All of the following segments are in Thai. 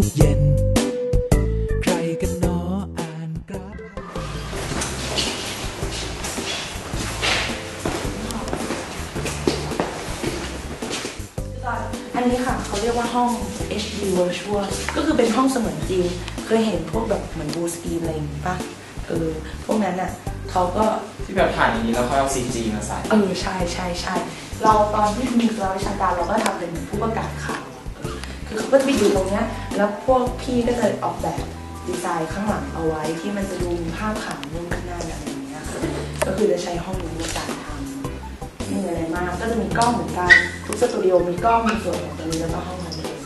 ทุกเย็น ใครกันหนออ่านกราฟอันนี้ค่ะเขาเรียกว่าห้อง HD Virtual ก็คือเป็นห้องเสมือนจริง เคยเห็นพวกแบบเหมือนบูสกีนอะไรอย่างงี้ปะเออ พวกนั้นอะเขาก็ที่แบบถ่ายอย่างนี้แล้วค่อยเอาซีจีมาใส่ เออ ใช่ใช่ใช่เราตอนที่มีเราวิชาการเราก็ทำเป็นเหมือนผู้ประกาศข่าวอะเออ คือเขาก็จะไปอยู่ตรงเนี้ยแล้วพวกพี่ก็จะออกแบบดีไซน์ข้างหลังเอาไว้ที่มันจะดูมีภาพขาวนู่นนี่นั่นอะไรอย่างเงี้ยค่ะก็คือจะใช้ห้องนี้ในการทำไม่มีอะไรมากก็จะมีกล้องเหมือนกันทุกสตูดิโอมีกล้องมีส่วนของตรงนี้แล้วก็ห้องนั้นเอง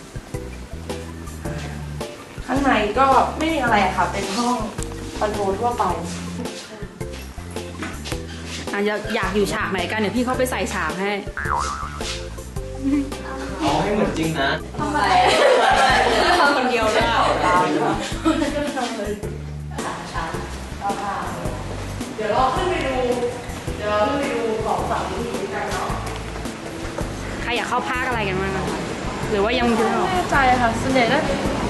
อ่าข้างในก็ไม่มีอะไรอะค่ะ เป็นห้องคอนโทรทั่วไปอะอยากอยู่ฉากไหนกันเดี๋ยวพี่เข้าไปใส่ฉากให้ เอาให้เหมือนจริงนะทำคนเดียวได้ตามค่ะก็ทำเลยช้าเอาค่ะเดี๋ยวเราขึ้นไปดู เดี๋ยวเราขึ้นไปดูของฝั่งนี้กันเนาะ ใครอยากเข้าภาคอะไรกันบ้างนะคะหรือว่ายังไม่รู้ไม่แน่ใจค่ะส่วนใหญ่ก็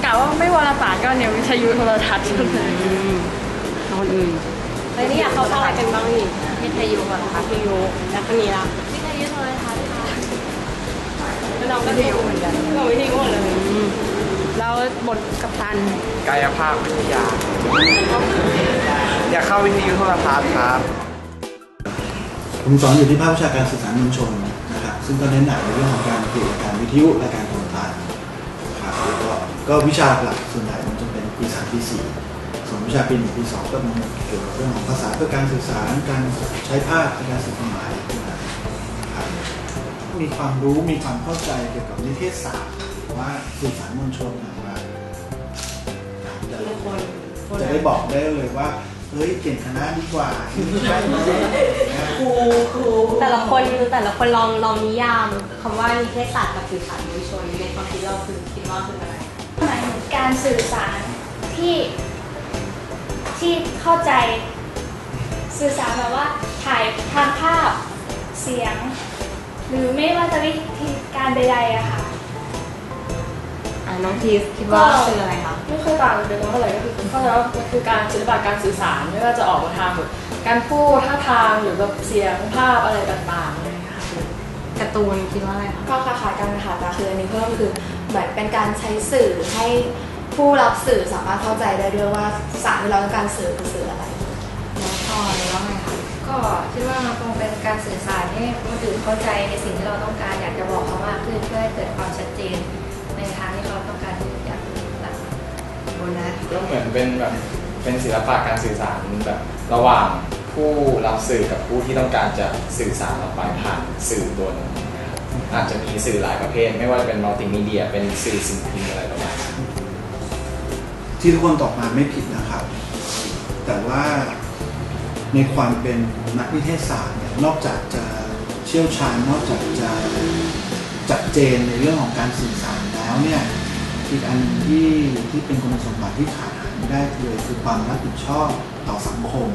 กะว่าไม่วารสารก็เนี่ยวิทยุโทรทัศน์เลยอืมเอาคนอื่นแล้วนี่อยากเข้าภาคอะไรกันบ้างนี่วิทยุก่อนค่ะวิทยุแล้วก็มีละวิทยุโทรทัศน์ค่ะแล้ว เราก็วิทยุเหมือนกันเราวิทยุหมดเลยอืมแล้วบทกัปตัน กายภาพวิทยา อยากเข้าวิทยุโทรทัศน์ครับ ผมสอนอยู่ที่ภาควิชาการสื่อสารมวลชนนะครับ ซึ่งก็เน้นหนักในเรื่องของการผลิตรายการวิทยุและการโทรทัศน์นะครับแล้วก็ก็วิชาหลักส่วนใหญ่มันจะเป็นปีสามปีสี่ส่วนวิชาปีหนึ่งปีสองก็มันเกี่ยวกับเรื่องของภาษาเพื่อการสื่อสาร การใช้ภาพในการสื่อความหมายนะครับ มีความรู้มีความเข้าใจเกี่ยวกับนิเทศศาสตร์ว่าสื่อสารมวลชนอย่างไรจะจะได้บอกได้เลยว่าเฮ้ยเก่งคณะดีกว่าไม่ใช่นะครูครูแต่ละคนแต่ละคนลองลองนิยามคำว่านิเทศศาสตร์กับสื่อสารมวลชนในความคิดเราคือคิดว่าคืออะไรหมายถึงการสื่อสารที่ที่เข้าใจสื่อสารแบบว่าถ่ายทางภาพเสียง หรือไม่ว่าจะวิธีการใดๆอะค่ะ อ่าน้องทีสคิดว่าคืออะไรคะ ไม่ค่อยต่างกันเท่าไหร่ก็คือเข้าใจว่ามันคือการศิลปะการสื่อสารไม่ว่าจะออกมาทางแบบการพูดท่าทางหรือแบบเสียงภาพอะไรต่างๆอะไรอย่างเงี้ยค่ะการ์ตูนคิดว่าอะไรคะ ก็คล้ายๆกันนะคะแต่คืออันนี้เพิ่มคือเหมือนเป็นการใช้สื่อให้ผู้รับสื่อสามารถเข้าใจได้ด้วยว่าสารที่เราต้องการสื่อคือสื่ออะไรแล้วพอแล้วไงคะ ก็คิดว่ามันคงเป็นการสื่อสารให้คนอื่นเข้าใจในสิ่งที่เราต้องการอยากจะบอกเขามากขึ้นเพื่อให้เกิดความชัดเจนในทางที่เขาต้องการที่อยากแบบโบนัสก็เหมือนเป็นแบบเป็นศิลปะการสื่อสารแบบระหว่างผู้รับสื่อกับผู้ที่ต้องการจะสื่อสารออกไปผ่านสื่อตัวหนึงนะครับอาจจะมีสื่อหลายประเภท ไม่ว่าจะเป็นมัลติมีเดีย เป็นสื่อสิ่งพิมพ์อะไรประมาณนั้นที่ทุกคนตอบมาไม่ผิดนะครับ แต่ว่า ในความเป็นนักนิเทศศาสตร์เนี่ยนอกจากจะเชี่ยวชาญนอกจากจะจัดเจนในเรื่องของการสื่อสารแล้วเนี่ยอีกอันหนึ่งที่ที่เป็นคุณสมบัติที่ขาดหายไม่ได้เลยคือความรับผิดชอบต่อสังคม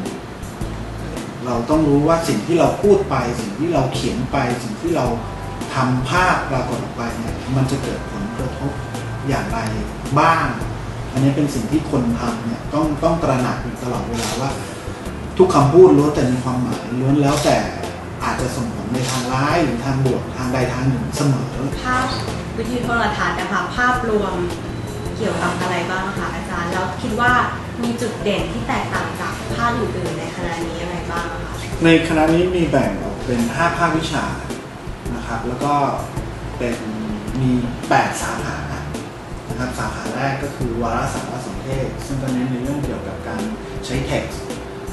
เราต้องรู้ว่าสิ่งที่เราพูดไป สิ่งที่เราเขียนไป สิ่งที่เราทำภาพปรากฏออกไปเนี่ยมันจะเกิดผลกระทบอย่างไรบ้าง อันนี้เป็นสิ่งที่คนทำเนี่ยต้องต้องตระหนักอยู่ตลอดเวลาว่า ทุกคำพูดล้วนแต่มีความหมายล้วนแล้วแต่อาจจะส่งผลในทางร้ายหรือทางบวกทางใดทางหนึ่งเสมอภาพวิทยุโทรทัศน์นะคะภาพรวมเกี่ยวกับอะไรบ้างคะอาจารย์แล้วคิดว่ามีจุดเด่นที่แตกต่างจากภาคอื่นๆในคณะนี้ยังไงบ้างคะในคณะนี้มีแบ่งออกเป็น 5 ภาควิชานะครับแล้วก็เป็นมี 8 สาขานะครับสาขาแรกก็คือวารสารสนเทศซึ่งก็เน้นในเรื่องเกี่ยวกับการใช้ text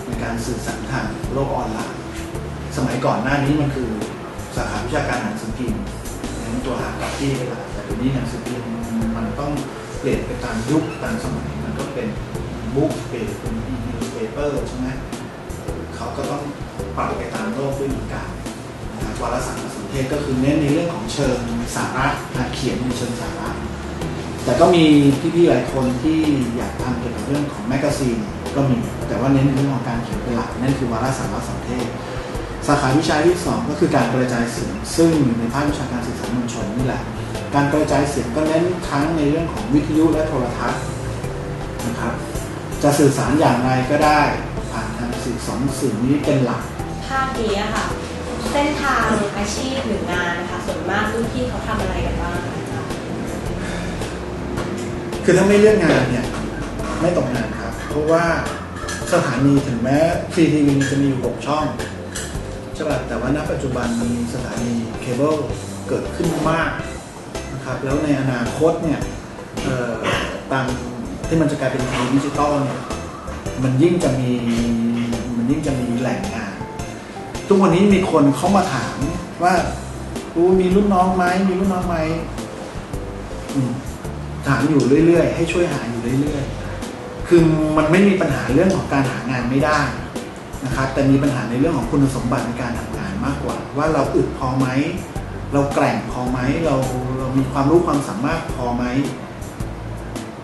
ในการสื่อสารทางโลกออนไลน์ สมัยก่อนหน้านี้มันคือสาขาวิชาการหนังสือพิมพ์เน้นตัวหากับที่ก็ได้แต่เดี๋ยวนี้หนังสือพิมพ์มันต้องเปลี่ยนไปตามยุคตามสมัยมันก็เป็นบุ๊กเปลี่ยนเป็นอีเมลเปเปอร์ใช่ไหมเขาก็ต้องปรับไปตามโลกด้วยเหมือนกันนะครับวารสารสนเทศก็คือเน้นในเรื่องของเชิงสาระการเขียนในเชิงสาระ แต่ก็มีพี่ๆหลายคนที่อยากทำเกี่ยวกับเรื่องของแมกกาซีน ก็มี แต่ว่าเน้นในเรื่องของการเขียนเป็นหลักนั่นคือวารสารสนเทศ สาขาวิชาที่สองก็คือการกระจายเสียง ซึ่งในภาควิชาการสื่อสารมวลชนนี่แหละ การกระจายเสียงก็เน้นทั้งในเรื่องของวิทยุและโทรทัศน์นะครับจะสื่อสารอย่างไรก็ได้ ผ่านทางสื่อสองสื่อนี้เป็นหลัก ภาคนี้อะค่ะ เส้นทางอาชีพหรืองานนะคะส่วนมากรุ่นพี่เขาทำอะไรกันบ้างคะอาจารย์คือถ้าไม่เลือกงานเนี่ยไม่ตกงานครับ เพราะว่าสถานีถึงแม้ฟรีทีวีจะมีอยู่หกช่องใช่ป่ะแต่ว่าณปัจจุบันมีสถานีเคเบิลเกิดขึ้นมากนะครับแล้วในอนาคตเนี่ยเอ่อตามที่มันจะกลายเป็นทีวีดิจิตอลเนี่ยมันยิ่งจะมีมันยิ่งจะมีแหล่งงาน ทุกวันนี้มีคนเข้ามาถามว่ารู้มีรุ่นน้องไหมมีรุ่นน้องไหมอืมถามอยู่เรื่อยๆ ให้ช่วยหาอยู่เรื่อยๆ คือมันไม่มีปัญหาเรื่องของการหางานไม่ได้นะครับแต่มีปัญหาในเรื่องของคุณสมบัติในการทำงานมากกว่า ว่าเราอึดพอไหมเราแกร่งพอไหมเราเรามีความรู้ความสามารถพอไหม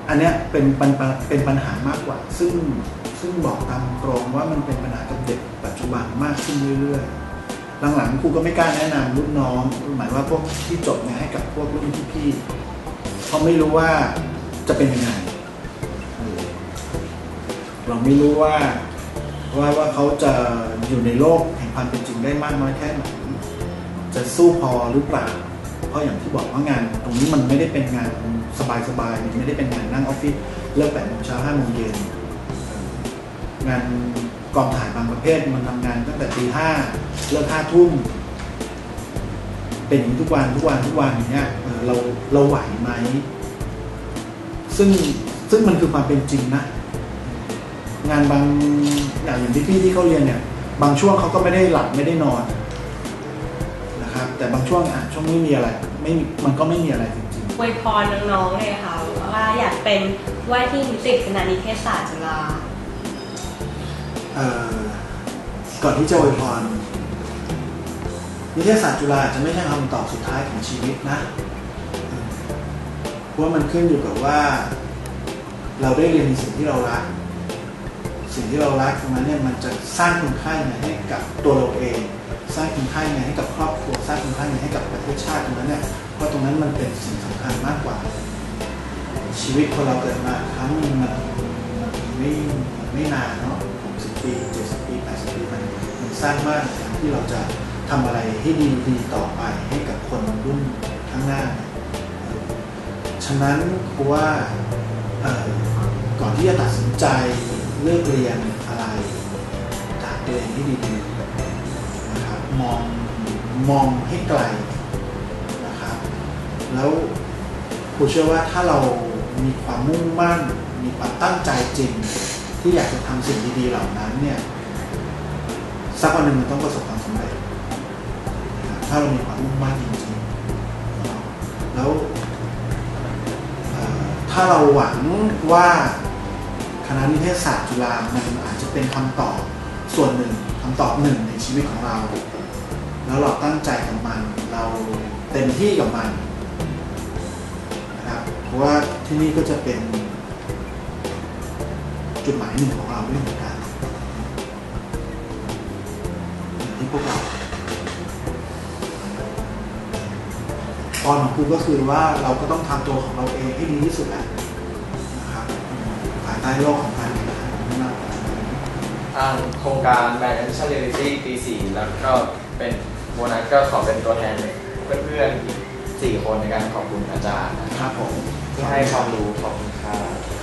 อันเนี้ยเป็นปัญเป็นปัญหามากกว่า ซึ่งซึ่งบอกตามตรงว่ามันเป็นปัญหากับเด็กปัจจุบันมากขึ้นเรื่อยๆหลังๆครูก็ไม่กล้าแนะนำรุ่นน้อง หมายว่าพวกที่จบเนี่ยให้กับพวกรุ่นพี่ๆเพราะไม่รู้ว่าจะเป็นยังไง เราไม่รู้ว่าว่าว่าเขาจะอยู่ในโลกแห่งความเป็นจริงได้มากน้อยแค่ไหนจะสู้พอหรือเปล่า เพราะอย่างที่บอกว่างาน ตรงนี้มันไม่ได้เป็นงานสบายๆมันไม่ได้เป็นงานนั่งออฟฟิศเลิกแปดโมงเช้าห้าโมงเย็นงานกองถ่ายบางประเภทมันทำงานตั้งแต่ตีห้าเลิกห้าทุ่มเป็นอย่างนี้ทุกวันทุกวันทุกวันอย่างเงี้ยเราเราไหวไหม ซึ่งซึ่งมันคือความเป็นจริงนะ งานบางอย่างอย่างที่พี่ที่เขาเรียนเนี่ย บางช่วงเขาก็ไม่ได้หลับไม่ได้นอนนะครับ แต่บางช่วงอะช่วงไม่มีอะไร ไม่มีมันก็ไม่มีอะไรจริงอวยพรน้องๆเลยค่ะว่าอยากเป็นว่าที่นิสิตคณะนิเทศศาสตร์จุฬาๆเอ่อก่อนที่จะอวยพรนิเทศศาสตร์จุฬาอาจจะไม่ใช่คำตอบสุดท้ายของชีวิตนะเออเพราะว่ามันขึ้นอยู่กับว่า เราได้เรียนในสิ่งที่เรารัก สิ่งที่เรารักตรงนั้นเนี่ยมันจะสร้างคุณค่ายังไงให้กับตัวเราเอง สร้างคุณค่ายังไงให้กับครอบครัวสร้างคุณค่ายังไงให้กับประเทศชาติตรงนั้นเนี่ยเพราะตรงนั้นมันเป็นสิ่งสำคัญมากกว่า ชีวิตคนเราเกิดมาครั้งนึงมันมันไม่ไม่นานเนาะ60ปี70ปี80ปีมันมันสั้นมากในการที่เราจะทำอะไรให้ดีดีต่อไปให้กับคนรุ่นข้างหน้า ฉะนั้นครูว่าเอ่อก่อนที่จะตัดสินใจ เลือกเรียนอะไรถามตัวเองให้ดีๆนะครับมองมองให้ไกลนะครับแล้วครูเชื่อว่าถ้าเรามีความมุ่งมั่น มีความตั้งใจจริง ที่อยากจะทำสิ่งดีๆเหล่านั้นเนี่ยสักวันหนึ่งมันต้องประสบความสำเร็จนะครับถ้าเรามีความมุ่งมั่นจริงๆแล้วถ้าเราหวังว่า คณะนิเทศศาสตร์จุฬามันอาจจะเป็นคำตอบส่วนหนึ่งคำตอบหนึ่งในชีวิตของเรา แล้วเราตั้งใจกับมัน เราเต็มที่กับมันนะครับเพราะว่าที่นี่ก็จะเป็นจุดหมายหนึ่งของเราด้วยเหมือนกันอย่างที่พวกเราพรของครูก็คือว่าเราก็ต้องทำตัวของเราเองให้ดีที่สุดแหละ ใต้โลกของการแข่งขันนี้มากกว่าทางโครงการแบรนด์ Essential Reality ปี4แล้วก็เป็นโบนัสก็ขอเป็นตัวแทนเพื่อนๆอีก4คนในการขอบคุณอาจารย์นะครับผมที่ให้ความรู้ขอบคุณครับ